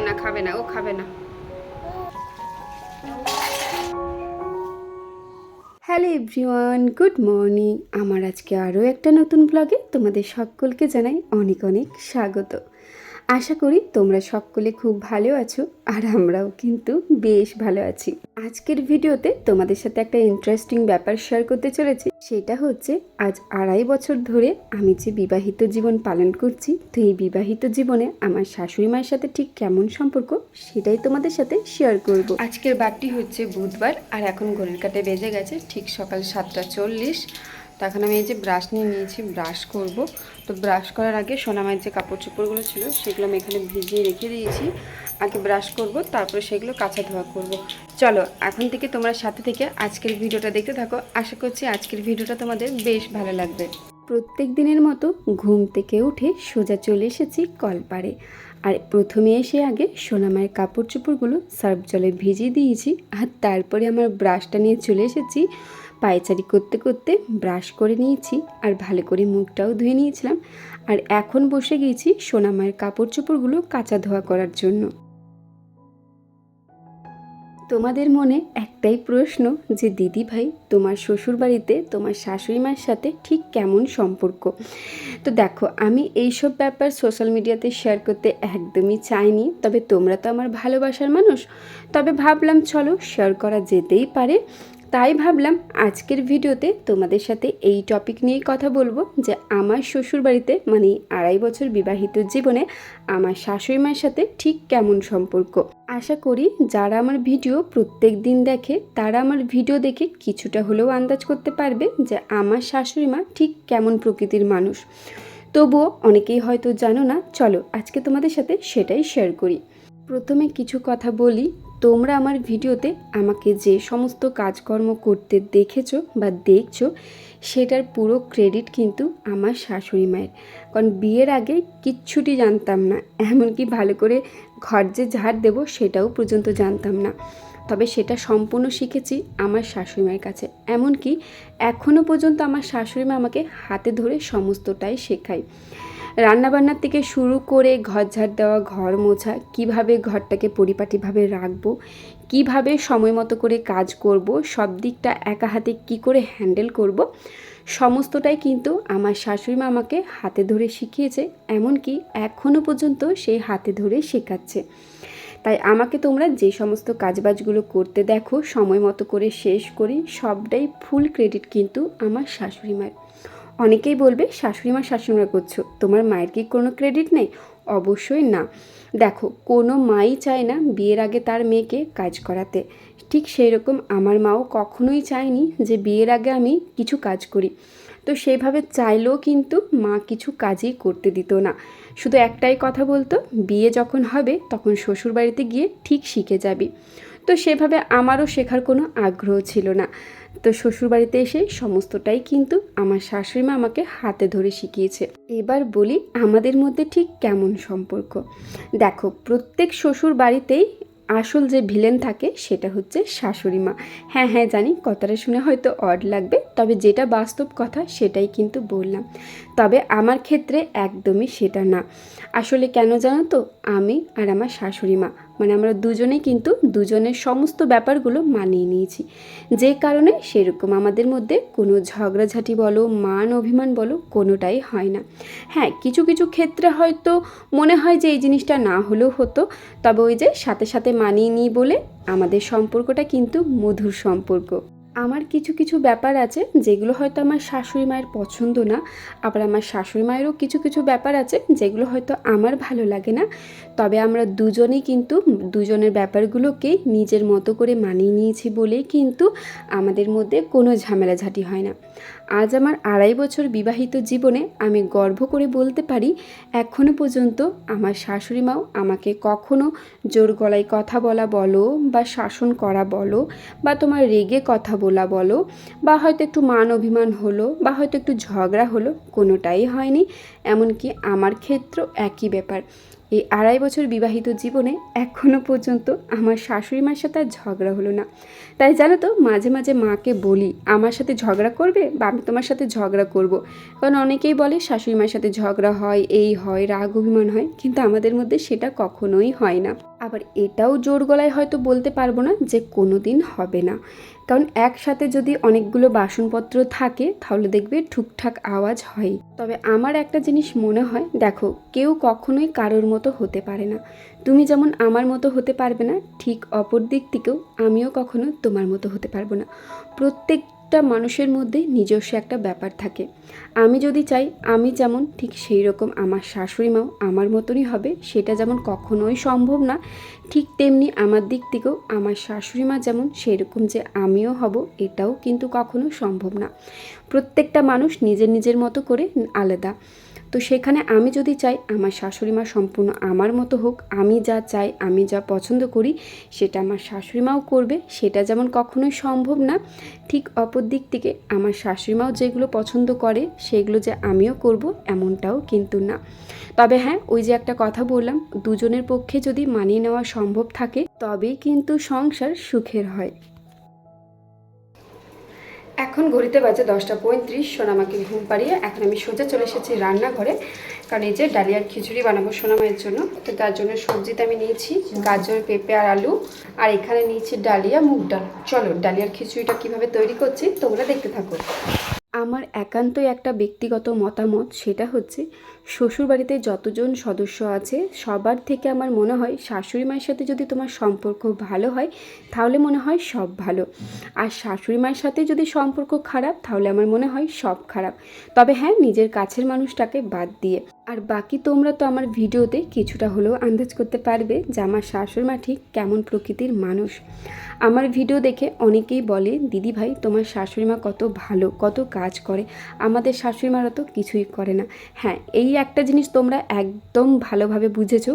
না, খাবে না, ও খাবে না। Hello everyone, good morning. আমার আজকে আরও একটা নতুন ব্লগে তোমাদের সকলকে জানাই অনেক অনেক স্বাগত। আশা করি তোমরা সকলে খুব ভালো আছো, আর আমরাও কিন্তু বেশ ভালো আছি। আজকের ভিডিওতে তোমাদের সাথে একটা ইন্টারেস্টিং ব্যাপার শেয়ার করতে চলেছি। সেটা হচ্ছে, আজ আড়াই বছর ধরে আমি যে বিবাহিত জীবন পালন করছি, তো এই বিবাহিত জীবনে আমার শাশুড়ি মায়ের সাথে ঠিক কেমন সম্পর্ক, সেটাই তোমাদের সাথে শেয়ার করব। আজকের বারটি হচ্ছে বুধবার, আর এখন ঘড়ির কাটে বেজে গেছে ঠিক সকাল সাতটা চল্লিশ। তো এখন আমি এই যে ব্রাশ নিয়ে নিয়েছি ব্রাশ করব। তো ব্রাশ করার আগে সোনামায়ের যে কাপড় চোপড়গুলো ছিল, সেগুলো আমি এখানে ভিজিয়ে রেখে দিয়েছি। আগে ব্রাশ করব, তারপরে সেগুলো কাঁচা ধোয়া করব। চলো, এখন থেকে তোমরা সাথে থেকে আজকের ভিডিওটা দেখতে থাকো। আশা করছি আজকের ভিডিওটা তোমাদের বেশ ভালো লাগবে। প্রত্যেক দিনের মতো ঘুম থেকে উঠে সোজা চলে এসেছি কলপাড়ে। আর প্রথমে এসে আগে সোনামায়ের কাপড় চোপড়গুলো সার্ফ জলে ভিজিয়ে দিয়েছি, আর তারপরে আমার ব্রাশটা নিয়ে চলে এসেছি পায়চারি করতে করতে ব্রাশ করে নিয়েছি আর ভালো করে মুখটাও ধুয়ে নিয়েছিলাম। আর এখন বসে গিয়েছি সোনামায়ের কাপড় চোপড়গুলো কাঁচা ধোয়া করার জন্য। তোমাদের মনে একটাই প্রশ্ন যে, দিদি ভাই, তোমার শ্বশুর বাড়িতে তোমার শাশুড়ি মায়ের সাথে ঠিক কেমন সম্পর্ক? তো দেখো, আমি এইসব ব্যাপার সোশ্যাল মিডিয়াতে শেয়ার করতে একদমই চাইনি। তবে তোমরা তো আমার ভালোবাসার মানুষ। তবে ভাবলাম, চলো, শেয়ার করা যেতেই পারে। তাই ভাবলাম আজকের ভিডিওতে তোমাদের সাথে এই টপিক নিয়েই কথা বলব যে আমার শ্বশুর বাড়িতে মানে আড়াই বছর বিবাহিত জীবনে আমার শাশুড়ি মায়ের সাথে ঠিক কেমন সম্পর্ক। আশা করি যারা আমার ভিডিও প্রত্যেক দিন দেখে তারা আমার ভিডিও দেখে কিছুটা হলেও আন্দাজ করতে পারবে যে আমার শাশুড়ি মা ঠিক কেমন প্রকৃতির মানুষ। তবুও অনেকেই হয়তো জানো না, চলো আজকে তোমাদের সাথে সেটাই শেয়ার করি। প্রথমে কিছু কথা বলি তোমরা আমার ভিডিওতে আমাকে যে সমস্ত কাজকর্ম করতে দেখেছ বা দেখছ, সেটার পুরো ক্রেডিট কিন্তু আমার শাশুড়ি মায়ের। কারণ বিয়ের আগে কিচ্ছুটি জানতাম না, এমনকি ভালো করে ঘর যে ঝাড় দেবো সেটাও পর্যন্ত জানতাম না। তবে সেটা সম্পূর্ণ শিখেছি আমার শাশুড়ি মায়ের কাছে। এমনকি এখনও পর্যন্ত আমার শাশুড়ি মা আমাকে হাতে ধরে সমস্তটাই শেখায়। রান্নাবান্নার থেকে শুরু করে ঘর ঝাড় দেওয়া, ঘর মোছা, কীভাবে ঘরটাকে পরিপাটিভাবে রাখব, কীভাবে সময় মতো করে কাজ করব, সব দিকটা একা হাতে কি করে হ্যান্ডেল করব, সমস্তটাই কিন্তু আমার শাশুড়ি মা আমাকে হাতে ধরে শিখিয়েছে, এমনকি এখনও পর্যন্ত সেই হাতে ধরে শেখাচ্ছে। তাই আমাকে তোমরা যে সমস্ত কাজবাজগুলো করতে দেখো, সময় মতো করে শেষ করি, সবটাই ফুল ক্রেডিট কিন্তু আমার শাশুড়ি মায়ের। অনেকেই বলবে, শাশুড়ি মা শাশুড়িমা করছ, তোমার মায়ের কি কোনো ক্রেডিট নেই? অবশ্যই না। দেখো, কোনো মাই চায় না বিয়ের আগে তার মেয়েকে কাজ করাতে। ঠিক সেই রকম আমার মাও কখনোই চায়নি যে বিয়ের আগে আমি কিছু কাজ করি। তো সেইভাবে চাইলেও কিন্তু মা কিছু কাজই করতে দিত না। শুধু একটাই কথা বলতো, বিয়ে যখন হবে তখন শ্বশুর বাড়িতে গিয়ে ঠিক শিখে যাবি। তো সেভাবে আমারও শেখার কোনো আগ্রহ ছিল না। তো শ্বশুরবাড়িতে এসে সমস্তটাই কিন্তু আমার শাশুড়ি মা আমাকে হাতে ধরে শিখিয়েছে। এবার বলি আমাদের মধ্যে ঠিক কেমন সম্পর্ক? দেখো, প্রত্যেক শ্বশুর বাড়িতেই আসল যে ভিলেন থাকে সেটা হচ্ছে শাশুড়ি মা। হ্যাঁ হ্যাঁ জানি কথাটা শুনে হয়তো অড লাগবে, তবে যেটা বাস্তব কথা সেটাই কিন্তু বললাম। তবে আমার ক্ষেত্রে একদমই সেটা না। আসলে কেন জানো তো, আমি আর আমার শাশুড়ি মা। মানে আমরা দুজনেই কিন্তু দুজনের সমস্ত ব্যাপারগুলো মানিয়ে নিয়েছি। যে কারণে সেরকম আমাদের মধ্যে কোনো ঝগড়াঝাটি বলো, মান অভিমান বলো, কোনোটাই হয় না। হ্যাঁ কিছু কিছু ক্ষেত্রে হয়তো মনে হয় যে এই জিনিসটা না হলেও হতো, তবে ওই যে সাথে সাথে মানিয়ে নিই বলে আমাদের সম্পর্কটা কিন্তু মধুর সম্পর্ক। আমার কিছু কিছু ব্যাপার আছে যেগুলো হয়তো আমার শাশুড়ি মায়ের পছন্দ না, আবার আমার শাশুড়ি মায়েরও কিছু কিছু ব্যাপার আছে যেগুলো হয়তো আমার ভালো লাগে না। তবে আমরা দুজনেই কিন্তু দুজনের ব্যাপারগুলোকে নিজের মতো করে মানিয়ে নিয়েছি বলেই কিন্তু আমাদের মধ্যে কোনো ঝামেলাঝাটি হয় না। আজ আমার আড়াই বছর বিবাহিত জীবনে আমি গর্ব করে বলতে পারি এখনও পর্যন্ত আমার শাশুড়ি মাও আমাকে কখনো জোর গলায় কথা বলা বলো বা শাসন করা বলো বা তোমার রেগে কথা বলা বলো বা হয়তো একটু মান অভিমান হলো বা হয়তো একটু ঝগড়া হলো কোনোটাই হয়নি। এমনকি আমার ক্ষেত্র একই ব্যাপার। এই আড়াই বছর বিবাহিত জীবনে এখনও পর্যন্ত আমার শাশুড়ি মার সাথে আর ঝগড়া হলো না। তাই জানো তো, মাঝে মাঝে মাকে বলি, আমার সাথে ঝগড়া করবে বা আমি তোমার সাথে ঝগড়া করব। কারণ অনেকেই বলে, শাশুড়ি মার সাথে ঝগড়া হয়, এই হয়, রাগ, অভিমান হয়। কিন্তু আমাদের মধ্যে সেটা কখনোই হয় না। আবার এটাও জোর গলায় হয়তো বলতে পারব না যে কোনো দিন হবে না। কারণ একসাথে যদি অনেকগুলো বাসনপত্র থাকে, তাহলে দেখবে ঠুকঠাক আওয়াজ হয় তবে আমার একটা জিনিস মনে হয়, দেখো, কেউ কখনোই কারোর মতো হতে পারে না। তুমি যেমন আমার মতো হতে পারবে না, ঠিক অপর দিক থেকেও আমিও কখনো তোমার মতো হতে পারব না। প্রত্যেকটা মানুষের মধ্যে নিজস্ব একটা ব্যাপার থাকে। আমি যদি চাই, আমি যেমন ঠিক সেই রকম আমার শাশুড়ি মাও আমার মতনই হবে, সেটা যেমন কখনোই সম্ভব না, ঠিক তেমনি আমার দিক থেকেও আমার শাশুড়ি মা যেমন সেই রকম যে আমিও হব, এটাও কিন্তু কখনো সম্ভব না। প্রত্যেকটা মানুষ নিজের নিজের মতো করে আলাদা। তো সেখানে আমি যদি চাই, আমার শাশুড়ি মা সম্পূর্ণ আমার মতো হোক, আমি যা চাই, আমি যা পছন্দ করি, সেটা আমার শাশুড়ি মাও করবে, সেটা যেমন কখনোই সম্ভব না। ঠিক অপর দিক থেকে আমার শাশুড়ি মাও যেগুলো পছন্দ করে, সেগুলো যে আমিও করব, এমনটাও কিন্তু না। তবে হ্যাঁ ওই যে একটা কথা বললাম, দুজনের পক্ষে যদি মানিয়ে নেওয়া সম্ভব থাকে, তবেই কিন্তু সংসার সুখের হয়। এখন ঘড়িতে বাজে দশটা পঁয়ত্রিশ, সোনামাকে ঘুম পাড়িয়ে এখন আমি সোজা চলে এসেছি রান্নাঘরে। কারণ এই যে ডালিয়ার খিচুড়ি বানাবো সোনামায়ের জন্য, তো তার জন্য সবজিতে আমি নিয়েছি গাজর, পেঁপে আর আলু। আর এখানে নিয়েছি ডালিয়া মুগ ডাল। চলো ডালিয়ার খিচুড়িটা কীভাবে তৈরি করছি তোমরা দেখতে থাকো। আমার একান্তই একটা ব্যক্তিগত মতামত, সেটা হচ্ছে শ্বশুরবাড়িতে যতজন সদস্য আছে, সবার থেকে আমার মনে হয় শাশুড়ি মায়ের সাথে যদি তোমার সম্পর্ক ভালো হয়, তাহলে মনে হয় সব ভালো। আর শাশুড়ি মায়ের সাথে যদি সম্পর্ক খারাপ, তাহলে আমার মনে হয় সব খারাপ। তবে হ্যাঁ নিজের কাছের মানুষটাকে বাদ দিয়ে। আর বাকি তোমরা তো আমার ভিডিওতে কিছুটা হলেও আন্দাজ করতে পারবে যে আমার শাশুড়ি মা ঠিক কেমন প্রকৃতির মানুষ। আমার ভিডিও দেখে অনেকেই বলে, দিদি ভাই, তোমার শাশুড়ি মা কত ভালো, কত কাজ করে। আমাদের শাশুড়ি মারা তো কিছুই করে না। হ্যাঁ এই একটা জিনিস তোমরা একদম ভালোভাবে বুঝেছ।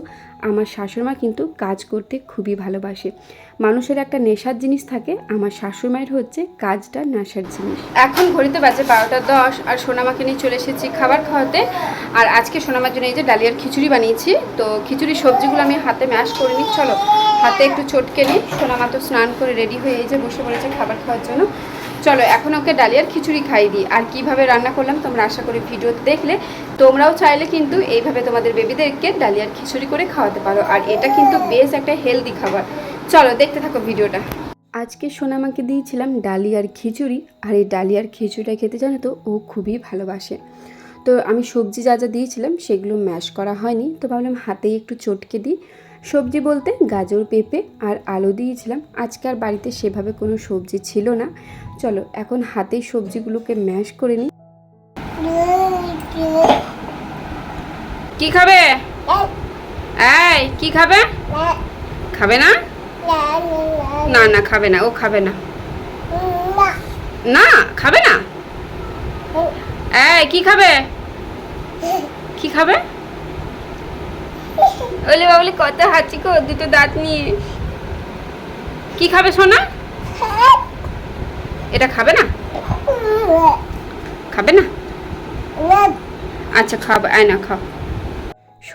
আমার শাশুড়ি মা কিন্তু কাজ করতে খুবই ভালোবাসে। মানুষের একটা নেশার জিনিস থাকে, আমার শাশুড়মায়ের হচ্ছে কাজটা নেশার জিনিস। এখন ঘড়িতে বাজে বারোটা দশ আর সোনামাকে নিয়ে চলে এসেছি খাবার খাওয়াতে। আর আজকে সোনামার জন্য এই যে ডালিয়ার খিচুড়ি বানিয়েছি। তো খিচুড়ির সবজিগুলো আমি হাতে ম্যাশ করে নিই। চলো, হাতে একটু চটকে নিই। সোনামা তো স্নান করে রেডি হয়ে এই যে বসে পড়েছে খাবার খাওয়ার জন্য। চলো, এখন ওকে ডালিয়ার খিচুড়ি খাই দিই। আর কীভাবে রান্না করলাম তোমরা আশা করি ভিডিও দেখলে। তোমরাও চাইলে কিন্তু এইভাবে তোমাদের বেবিদেরকে ডালিয়ার খিচুড়ি করে খাওয়াতে পারো। আর এটা কিন্তু বেশ একটা হেলদি খাবার। চলো, দেখতে থাকো ভিডিওটা। আজকে সোনামাকে দিয়েছিলাম ডালিয়ার খিচুড়ি। আর এই ডালিয়ার খিচুড়িটা খেতে জানো তো, ও খুবই ভালোবাসে। তো আমি সবজি যা যা দিয়েছিলাম, সেগুলো ম্যাশ করা হয়নি। তো ভাবলাম হাতেই একটু চটকে দিই। সবজি বলতে গাজর, পেঁপে আর আলু দিয়েছিলাম। আজকে আর বাড়িতে সেভাবে কোনো সবজি ছিল না। চলো, এখন হাতেই সবজিগুলোকে ম্যাশ করে নিই। কি খাবে? এই, কি খাবে? খাবে না? না না, খাবে না, ও খাবে না। না, খাবে না? এই, কি খাবে? কি খাবে? ওলে বাবলি কত হাঁচি কো দুটো দাঁত নিয়ে। কি খাবে সোনা? এটা খাবে না? খাবে না? আচ্ছা খাব আয় না খাও।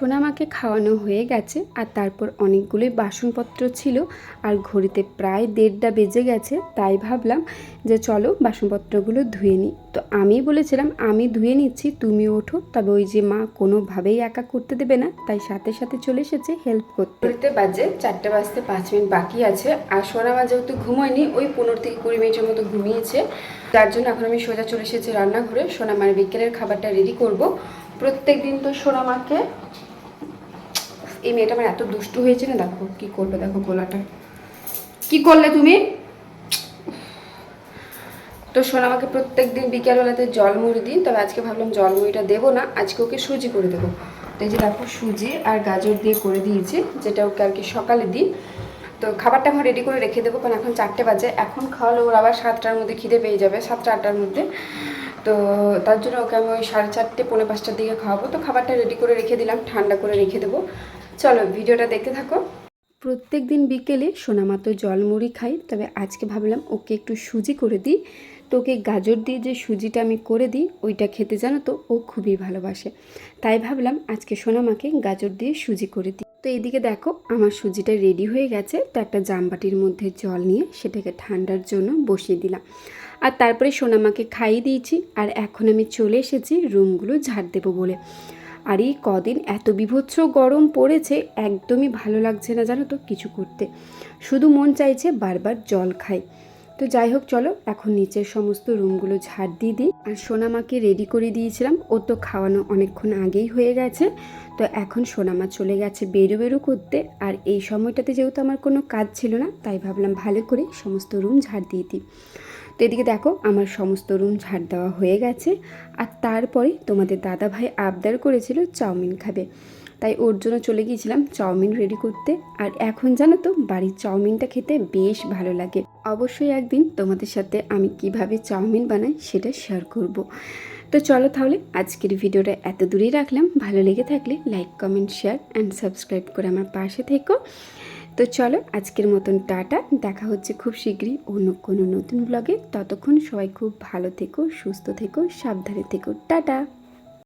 সোনামাকে খাওয়ানো হয়ে গেছে আর তারপর অনেকগুলোই বাসনপত্র ছিল আর ঘড়িতে প্রায় দেড়টা বেজে গেছে, তাই ভাবলাম যে চলো বাসনপত্রগুলো ধুয়ে নিই। তো আমি বলেছিলাম, আমি ধুয়ে নিচ্ছি, তুমি ওঠো। তবে ওই যে মা কোনোভাবেই একা করতে দেবে না, তাই সাথে সাথে চলে এসেছে হেল্প করতে। ঘড়িতে বাজে চারটে বাজতে পাঁচ মিনিট বাকি আছে আর সোনামা যেহেতু ঘুমোয়নি, ওই পনেরো থেকে কুড়ি মিনিটের মতো ঘুমিয়েছে। যার জন্য এখন আমি সোজা চলে এসেছি রান্নাঘরে। সোনামার বিকেলের খাবারটা রেডি করব। প্রত্যেক দিন তো সোনামাকে এই মেয়েটা আমার এত দুষ্টু হয়েছে না, দেখো কি করবে, দেখো গোলাটা। কি করলে তুমি? তো শোন, আমাকে প্রত্যেক দিন বিকেলবেলাতে জল মুড়ি দিই তবে আজকে ভাবলাম জল মুড়িটা দেবো না, আজকে ওকে সুজি করে দেবো। তো এই যে দেখো সুজি আর গাজর দিয়ে করে দিয়েছি, যেটা ওকে আর কি সকালে দিই। তো খাবারটা আমার রেডি করে রেখে দেবো, কারণ এখন চারটে বাজে। এখন খাওয়ালে ওর আবার সাতটার মধ্যে খিদে পেয়ে যাবে, সাতটা আটটার মধ্যে। তো তার জন্য ওকে আমি ওই সাড়ে চারটে, পৌনে পাঁচটার দিকে খাওয়াবো। তো খাবারটা রেডি করে রেখে দিলাম, ঠান্ডা করে রেখে দেবো। চলো ভিডিওটা দেখতে থাকো। প্রত্যেক দিন বিকেলে সোনামা তো জল মুড়ি খাই, তবে আজকে ভাবলাম ওকে একটু সুজি করে দিই। তোকে গাজর দিয়ে যে সুজিটা আমি করে দিই, ওইটা খেতে জানো তো, ও খুবই ভালোবাসে। তাই ভাবলাম আজকে সোনামাকে গাজর দিয়ে সুজি করে দিই। তো এইদিকে দেখো, আমার সুজিটা রেডি হয়ে গেছে, তো একটা জামবাটির মধ্যে জল নিয়ে সেটাকে ঠান্ডার জন্য বসিয়ে দিলাম। আর তারপরে সোনামাকে খাইয়ে দিয়েছি, আর এখন আমি চলে এসেছি রুমগুলো ঝাড় দেবো বলে। আর এই কদিন এত বিভৎস গরম পড়েছে, একদমই ভালো লাগছে না জানো তো কিছু করতে। শুধু মন চাইছে বারবার জল খাই। তো যাই হোক, চলো এখন নিচের সমস্ত রুমগুলো ঝাড় দিয়ে দিই। আর সোনামাকে রেডি করে দিয়েছিলাম। ও তো খাওয়ানো অনেকক্ষণ আগেই হয়ে গেছে। তো এখন সোনামা চলে গেছে বেরো বেরো করতে। আর এই সময়টাতে যেহেতু আমার কোনো কাজ ছিল না, তাই ভাবলাম ভালো করে সমস্ত রুম ঝাড় দিয়ে দিই। তো এদিকে দেখো, আমার সমস্ত রুম ঝাড় দেওয়া হয়ে গেছে। আর তারপরে তোমাদের দাদা ভাই আবদার করেছিল চাউমিন খাবে। তাই ওর জন্য চলে গিয়েছিলাম চাউমিন রেডি করতে। আর এখন জানো তো, বাড়ির চাউমিনটা খেতে বেশ ভালো লাগে। অবশ্যই একদিন তোমাদের সাথে আমি কীভাবে চাউমিন বানাই সেটা শেয়ার করব। তো চলো তাহলে, আজকের ভিডিওটা এত দূরেই রাখলাম। ভালো লেগে থাকলে like comment share and subscribe করে আমার পাশে থেকো। তো চলো আজকের মতন টাটা। দেখা হচ্ছে খুব শীঘ্রই অন্য কোনো নতুন ব্লগে ততক্ষণ সবাই খুব ভালো থেকো, সুস্থ থেকো, সাবধানে থেকো। টাটা!